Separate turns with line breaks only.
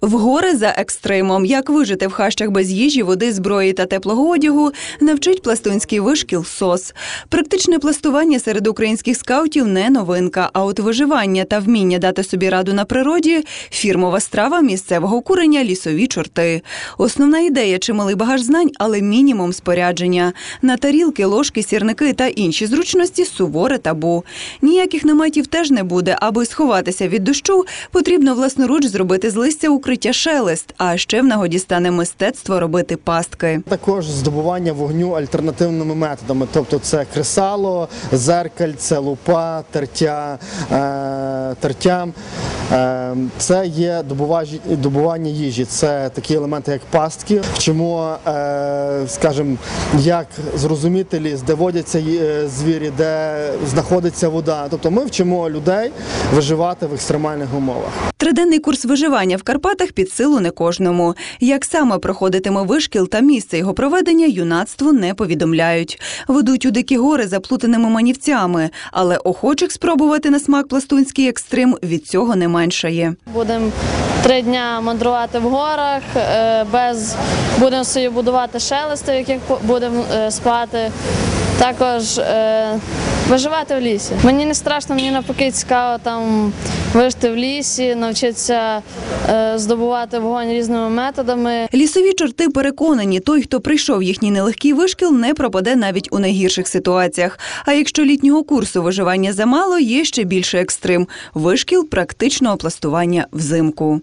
В гори за екстримом, як вижити в хащах без їжі, води, зброї та теплого одягу, навчить пластунський вишкіл СОС. Практичне пластування серед українських скаутів не новинка, а от виживання та вміння дати собі раду на природі фірмова страва місцевого курення лісові чорти. Основна ідея чималий багаж знань, але мінімум спорядження. На тарілки, ложки, сірники та інші зручності суворе табу. Ніяких наметів теж не буде. Аби сховатися від дощу, потрібно власноруч зробити з листя укриття шелест, а ще в нагоді стане мистецтво робити пастки.
Також здобування вогню альтернативними методами, тобто це кресало, зеркальце, лупа, тертя, е, тертя. Е, це є добування їжі. Це такі елементи, як пастки. Вчимо, е, скажімо, як зрозуміти ліс, де водяться е, звірі, де знаходиться вода. Тобто ми вчимо людей виживати в екстремальних умовах.
Триденний курс виживання в Карпатах під силу не кожному. Як саме проходитиме вишкіл та місце його проведення, юнацтву не повідомляють. Ведуть у дикі гори заплутаними манівцями, але охочих спробувати на смак пластунський екстрим від цього не меншає.
Будемо три дня мандрувати в горах, е, без будемо собі будувати шелести, в яких будемо е, спати. Також е, виживати в лісі. Мені не страшно, мені навпаки цікаво там вижити в лісі, навчитися е, здобувати вогонь різними методами.
Лісові чорти переконані, той, хто прийшов їхній нелегкий вишкіл, не пропаде навіть у найгірших ситуаціях. А якщо літнього курсу виживання замало, є ще більше екстрим вишкіл практичного пластування взимку.